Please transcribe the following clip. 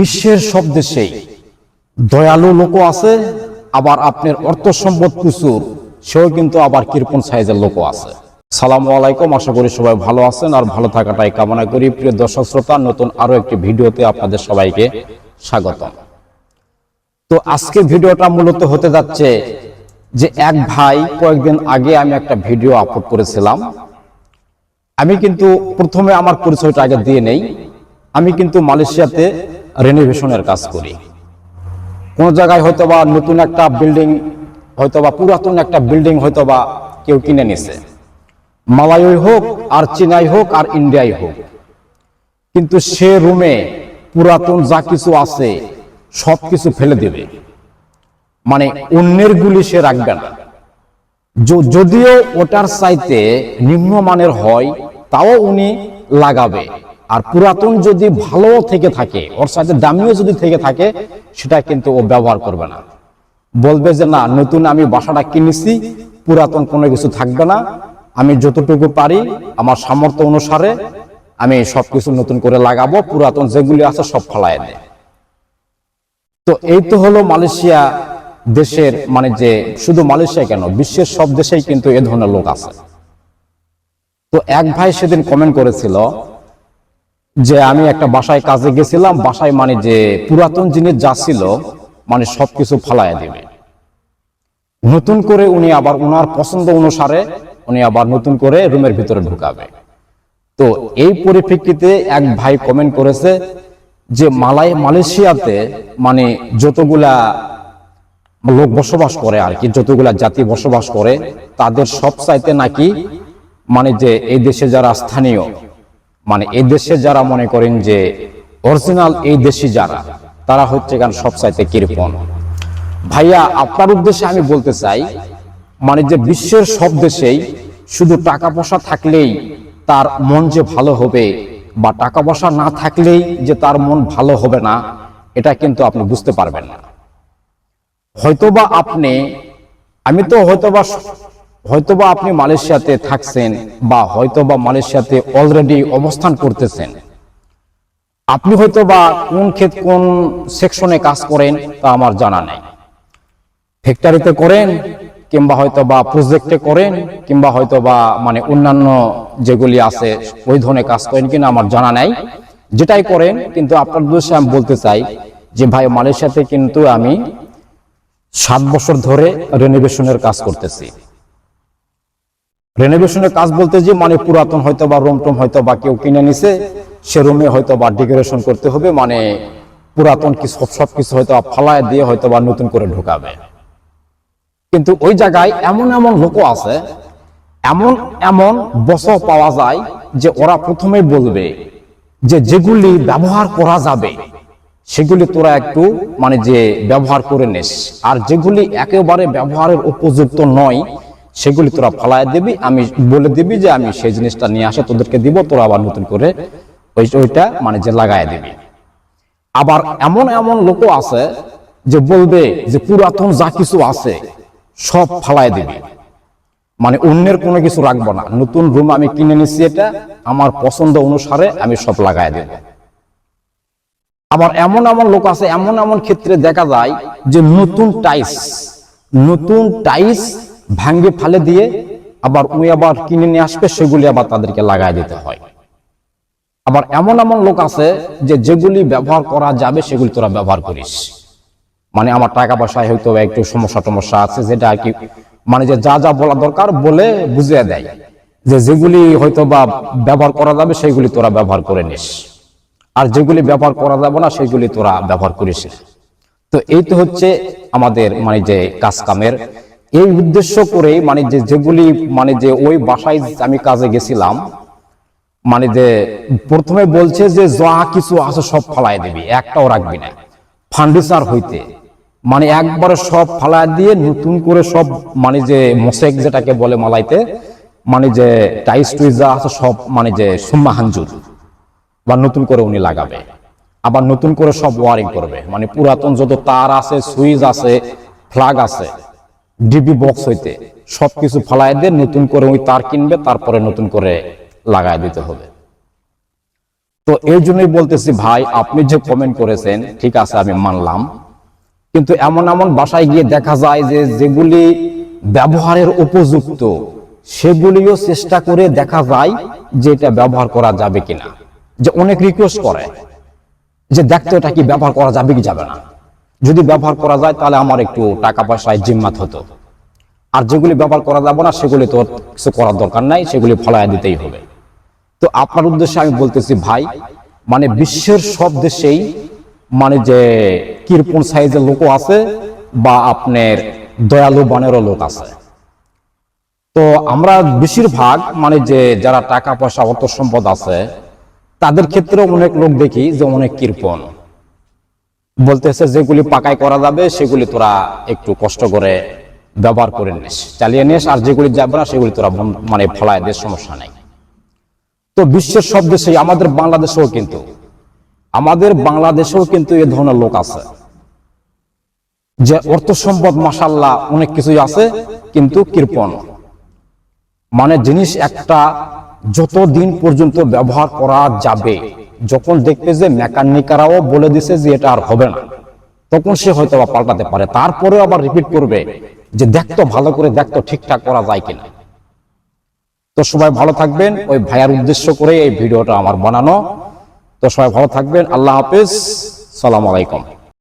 বিশ্বের সব দেশেই দয়ালু লোকও আছে, আবার আপনার অর্থ সম্পদ প্রচুর, সেও কিন্তু আবার কৃপণ সাইজের লোকও আছে। সালাম আলাইকুম, আশা করি সবাই ভালো আছেন আর ভালো থাকাটাই কামনা করি। প্রিয় দর্শক শ্রোতা, নতুন আরও একটি ভিডিওতে আপনাদের সবাইকে স্বাগতম। তো আজকে ভিডিওটা মূলত হতে যাচ্ছে যে এক ভাই, কয়েকদিন আগে আমি একটা ভিডিও আপলোড করেছিলাম। আমি কিন্তু প্রথমে আমার পরিচয়টা আগে দিয়ে নেই। আমি কিন্তু মালয়েশিয়াতে রেনোভেশনের কাজ করি। কোন জায়গায় হয়তো বা নতুন একটা বিল্ডিং হয়তো বা পুরাতন একটা বিল্ডিং হয়তো বা কেউ কিনে নিছে। মালায়ই হোক, আর চীনাই হোক, আর ইন্ডিয়াই হোক। কিন্তু সে রুমে পুরাতন যা কিছু আছে সব কিছু ফেলে দেবে। মানে অন্যের গুলি সে রাখবে না। যদিও ওটার চাইতে নিম্নমানের হয়, তাও উনি লাগাবে। আর পুরাতন যদি ভালো থেকে থাকে, ওর সাথে দামিও যদি থেকে থাকে, সেটা কিন্তু ও ব্যবহার করবে না। বলবে যে, না, নতুন আমি বাসাটা কিনেছি, পুরাতন কোনো কিছু থাকবে না। আমি যতটুকু পারি, আমার সামর্থ্য অনুসারে আমি সবকিছু নতুন করে লাগাবো, পুরাতন যেগুলি আছে সব ফলায় দেয় তো এই তো হলো মালয়েশিয়া দেশের মানে যে, শুধু মালয়েশিয়া কেন, বিশ্বের সব দেশেই কিন্তু এ ধরনের লোক আছে। তো এক ভাই সেদিন কমেন্ট করেছিল যে আমি একটা বাসায় কাজে গেছিলাম, বাসায় মানে যে পুরাতন জিনিস যা ছিল মানে সবকিছু ফালাইয়া দিবে। নতুন করে উনি আবার ওনার পছন্দ অনুসারে উনি আবার নতুন করে রুমের ভিতরে ঢুকাবে। তো এই পরিপ্রেক্ষিতে এক ভাই কমেন্ট করেছে যে মালাই মালয়েশিয়াতে মানে যতগুলা লোক বসবাস করে আর কি, যতগুলা জাতি বসবাস করে, তাদের সব চাইতে নাকি মানে যে এই দেশে যারা স্থানীয় মানে এই দেশে যারা মনে করেন যে অরিজিনাল এই দেশি যারা, তারা হচ্ছে কেন সব চাইতে কৃপণ। ভাইয়া, আপনার উদ্দেশ্যে আমি বলতে চাই মানে যে বিশ্বের সব দেশেই শুধু টাকা পয়সা থাকলেই তার মন যে ভালো হবে বা টাকা পয়সা না থাকলেই যে তার মন ভালো হবে না, এটা কিন্তু আপনি বুঝতে পারবেন না। হয়তোবা আপনি, আমি তো হয়তোবা হয়তোবা আপনি মালয়েশিয়াতে থাকছেন বা হয়তোবা মালয়েশিয়াতে অলরেডি অবস্থান করতেছেন। আপনি হয়তোবা কোন ক্ষেত কোন সেকশনে কাজ করেন তা আমার জানা নেই। ফ্যাক্টরিতে করেন কিংবা হয়তো বা প্রজেক্টে করেন কিংবা হয়তো বা মানে অন্যান্য যেগুলি আছে ওই ধরনের কাজ করেন কিনা আমার জানা নাই। যেটাই করেন, কিন্তু আপনার উদ্দেশ্যে আমি বলতে চাই যে ভাই, মালয়েশিয়াতে কিন্তু আমি সাত বছর ধরে রেনোভেশনের কাজ করতেছি। রেনোভেশনের কাজ বলতে যে মানে পুরাতন হয়তো বা রুম টুম হয়তো বা কেউ কিনে নিছে, সে রুমে হয়তো বা ডেকোরেশন করতে হবে মানে পুরাতন কি সব সব কিছু হয়তো ফালায় দিয়ে হয়তো বা নতুন করে ঢুকাবে। কিন্তু ওই জায়গায় এমন এমন লোকও আছে, এমন এমন বছর পাওয়া যায় যে ওরা প্রথমেই বলবে যে, যেগুলি ব্যবহার করা যাবে, সেগুলি তোরা একটু মানে যে, ব্যবহার করে নিস। আর যেগুলি একেবারে ব্যবহারের উপযুক্ত নয় সেগুলি তোরা ফালায় দিবি, আমি বলে দিবি যে আমি সেই জিনিসটা নিয়ে আসে, তোদেরকে দিব, তোরা আবার নতুন করে ওই, ওইটা মানে যে লাগায় দিবি। আবার এমন এমন লোকও আছে যে বলবে যে পুরাতন যা কিছু আছে, সব ফালায় দিবি। মানে অন্যের কোনো কিছু রাখব না। নতুন রুম আমি কিনে নিচ্ছি এটা, আমার পছন্দ অনুসারে আমি সব লাগাই দেব। আবার এমন এমন লোক আছে, এমন এমন ক্ষেত্রে দেখা যায় যে নতুন টাইস নতুন টাইস ভাঙ্গে ফালে দিয়ে আবার উনি আবার কিনে নিয়ে আসবে, সেগুলি আবার তাদেরকে লাগাই দিতে হয়। আবার এমন এমন লোক আছে যে যেগুলি ব্যবহার করা যাবে, সেগুলি তোরা ব্যবহার করিস। মানে আমার টাকা পয়সায় হয়তো একটু সমস্যা টমস্যা আছে, যেটা আর কি মানে যে যা যা বলা দরকার বলে বুঝিয়ে দেয়। যে যেগুলি হয়তো বা ব্যবহার করা যাবে, সেগুলি তোরা ব্যবহার করে নিস। আর যেগুলি ব্যবহার করা যাবে না, সেগুলি তোরা ব্যবহার করিস। তো এই তো হচ্ছে আমাদের মানে যে কাজ কামের এই উদ্দেশ্য করে মানে যে যেগুলি মানে যে ওই বাসায় আমি কাজে গেছিলাম মানে যে প্রথমে বলছে যে যা কিছু আছে সব ফালাই দিবি, একটাও রাখবি না। ফার্নিচার হইতে। মানে একবারে সব ফালাই দিয়ে নতুন করে সব মানে যে মোসেক যেটাকে বলে মালাইতে মানে যে টাইস টুইস যা আছে সব মানে যে সুম্মা হাঞ্জুর বা নতুন করে উনি লাগাবে। আবার নতুন করে সব ওয়ারিং করবে। মানে পুরাতন যত তার আছে, সুইচ আছে ফ্লাগ আছে ডিবি বক্স হইতে সবকিছু ফালাই দিয়ে নতুন করে ওই তার কিনবে, তারপরে নতুন করে লাগাই দিতে হবে। তো এই জন্যই বলতেছি, ভাই, আপনি যে কমেন্ট করেছেন, ঠিক আছে, আমি মানলাম। কিন্তু এমন এমন বাসায় গিয়ে দেখা যায় যে যেগুলি ব্যবহারের উপযুক্ত, সেগুলিও চেষ্টা করে দেখা যায় যে এটা ব্যবহার করা যাবে কিনা। যে অনেক রিকোয়েস্ট করে যে দেখতে এটা কি ব্যবহার করা যাবে কি যাবে না। যদি ব্যবহার করা যায়, তাহলে আমার একটু টাকা পয়সায় জিম্মাত হতো। আর যেগুলি ব্যবহার করা যাবে না, সেগুলি তো কিছু করার দরকার নাই, সেগুলি ফলায় দিতেই হবে। তো আপনার উদ্দেশ্যে আমি বলতেছি, ভাই মানে বিশ্বের সব দেশেই মানে যে কিরপন সাইজের লোকও আছে, বা আপনার দয়ালু বানেরও লোক আছে। তো আমরা বেশিরভাগ মানে যে যারা টাকা পয়সা, অর্থ সম্পদ আছে, তাদের ক্ষেত্রেও অনেক লোক দেখি যে অনেক কৃপণ। বলতেছে, যেগুলি পাকাই করা যাবে, সেগুলি তোরা একটু কষ্ট করে ব্যবহার করে নিস, চালিয়ে নিস, আর যেগুলি যাবে না, সেগুলি তোরা মানে ফলায় দে, সমস্যা নেই। তো বিশ্বের সব দেশে আমাদের বাংলাদেশেও কিন্তু, আমাদের বাংলাদেশেও কিন্তু এ ধরনের লোক আছে, যে অর্থ সম্পদ মাসাল্লাহ অনেক কিছুই আছে, কিন্তু কৃপণ। মানে জিনিস একটা যত দিন পর্যন্ত ব্যবহার করা যাবে যখন দেখবে যে মেকানিকারাও বলে দিছে যে এটা আর হবে না, তখন সে হয়তো বা পাল্টাতে পারে। তারপরে আবার রিপিট করবে যে দেখতো ভালো করে দেখতো ঠিকঠাক করা যায় কিনা। তো সবাই ভালো থাকবেন। ওই ভাইয়ার উদ্দেশ্য করে এই ভিডিওটা আমার বানানো। তো সবাই ভালো থাকবেন। আল্লাহ হাফিজ। সালাম আলাইকুম।